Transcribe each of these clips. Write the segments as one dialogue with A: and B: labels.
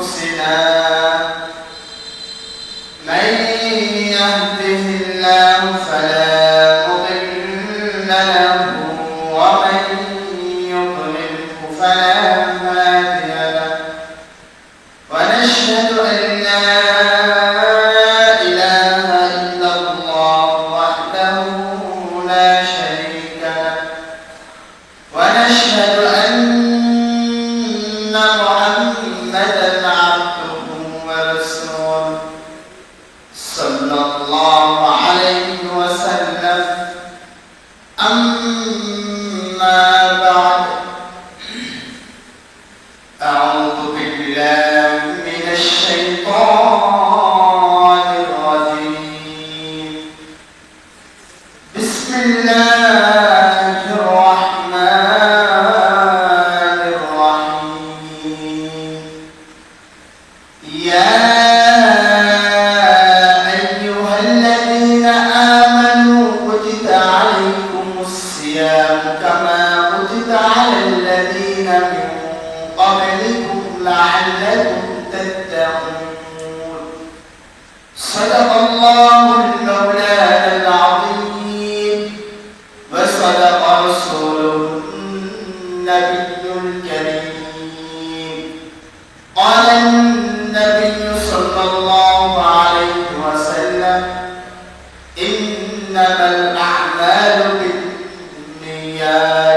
A: أنفسنا. إنما الأعمال بالنيات.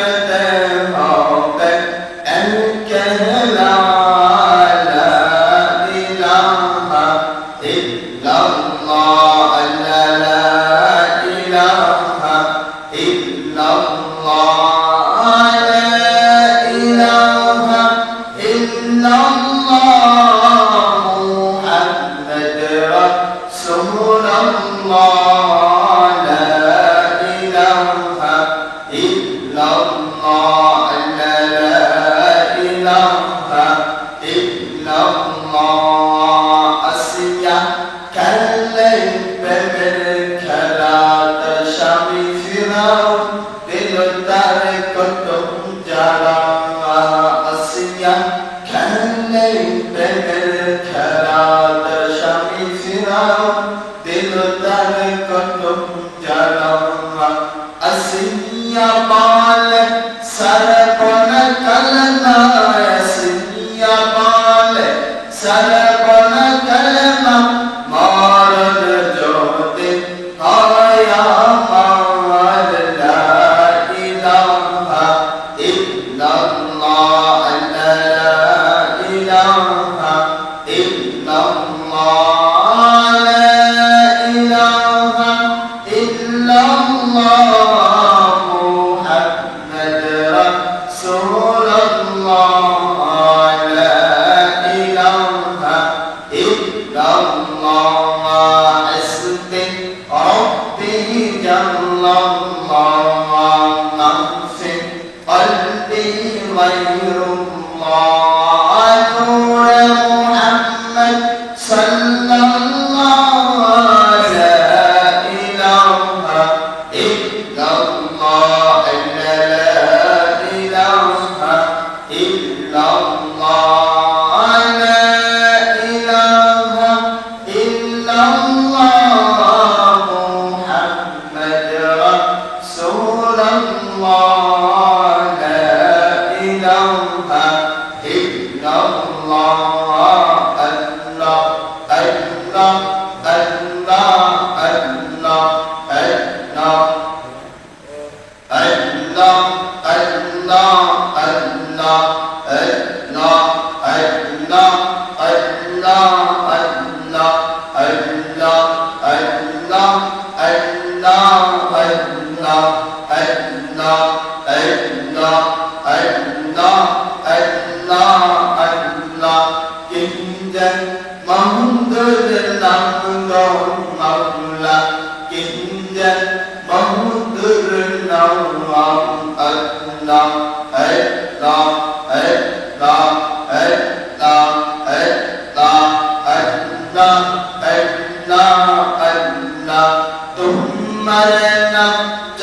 A: Yeah. كأن ليت illallah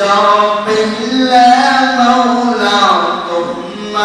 A: رب لا مولى ثم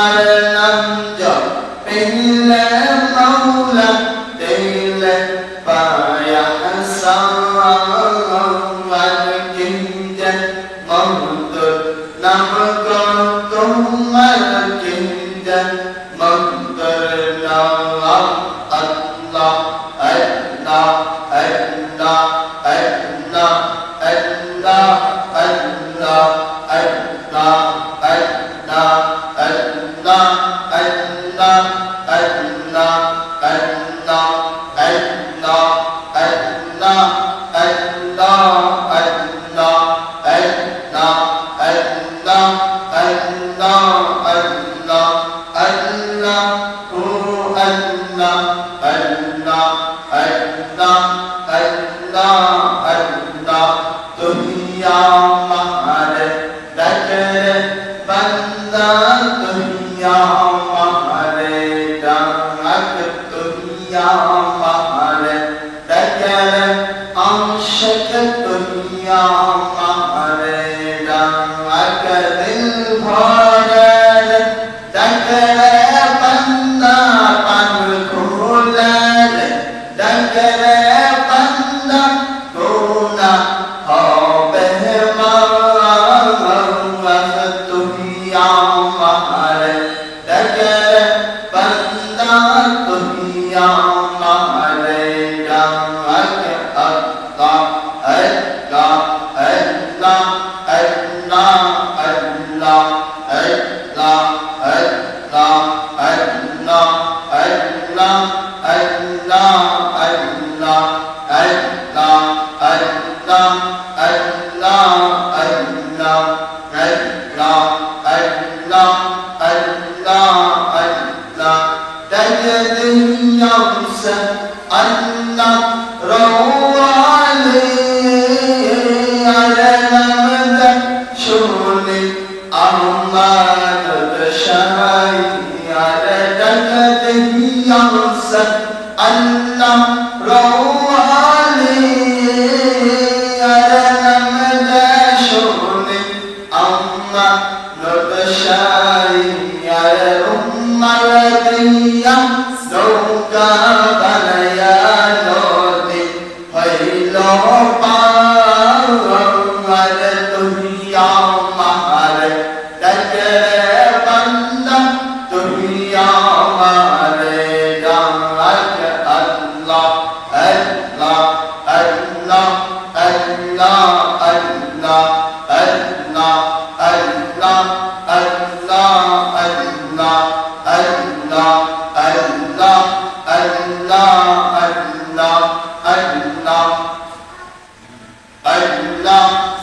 A: Raul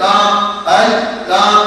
A: لام الف لام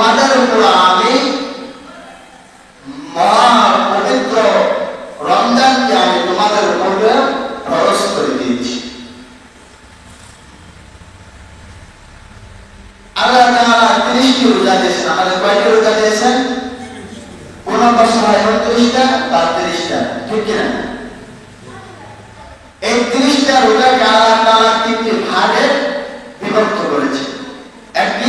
A: মাদার উপর আমি মহা পবিত্র রমজানকে আমি তোমাদের উপরে করে দিয়েছি। আল্লাহ তিরিশটি রোজা দিয়েছেন। আমাদের কয়টি রোজা দিয়েছেন? কোন বছর হয় বা তিরিশটা? ঠিক কিনা? এই তিরিশটা রোজাকে আল্লাহ তিনটি ভাগে বিভক্ত করেছে। একটি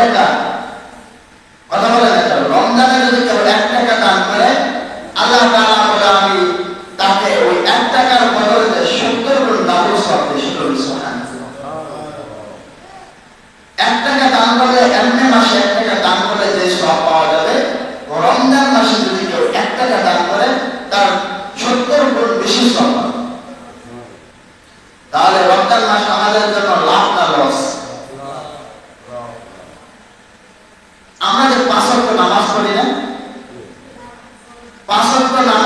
A: 誰だ。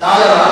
A: 当然了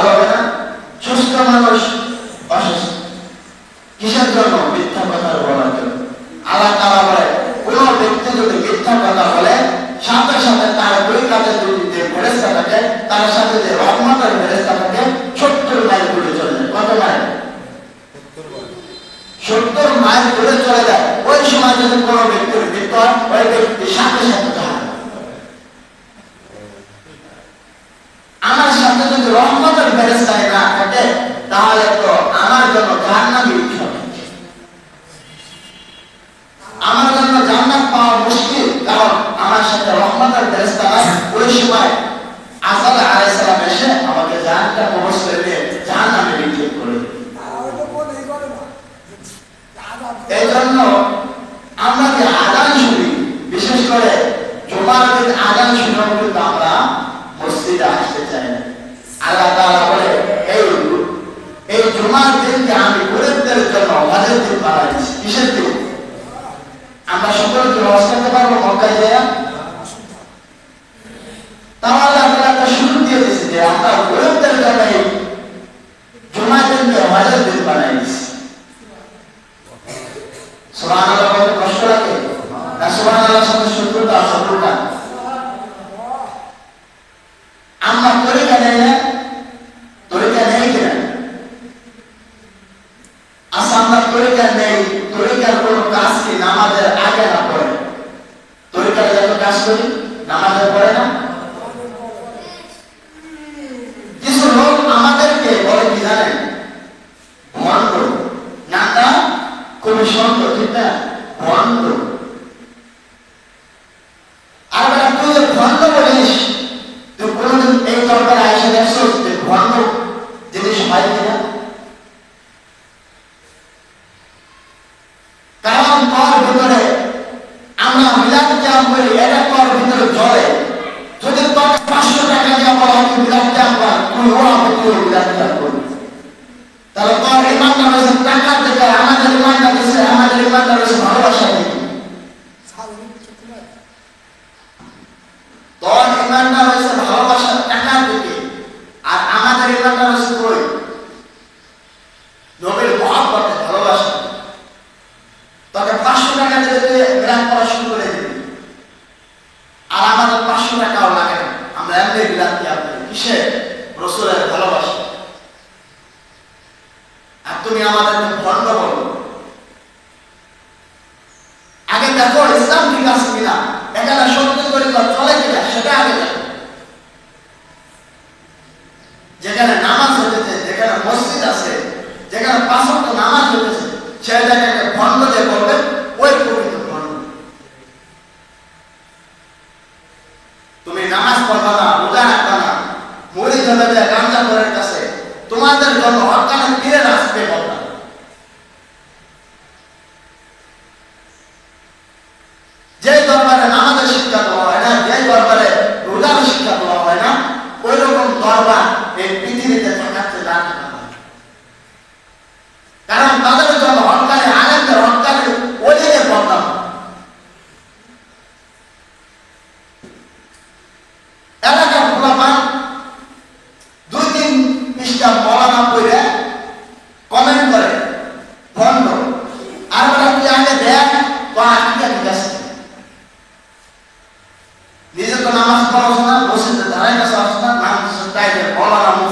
A: তরিকা নেই তরিকার কোনো নামাজের আগে না পড়ে? তরিকার যত কাজ করি, নামাজের পড়ে না? কিছু লোক আমাদেরকে বলে কি জানেন? কবি Thank you. ಕೊಡ್ತಾನ ಉದಾಹರಣ ಮೂಲಿ ಜನದಲ್ಲಿ bola na mão.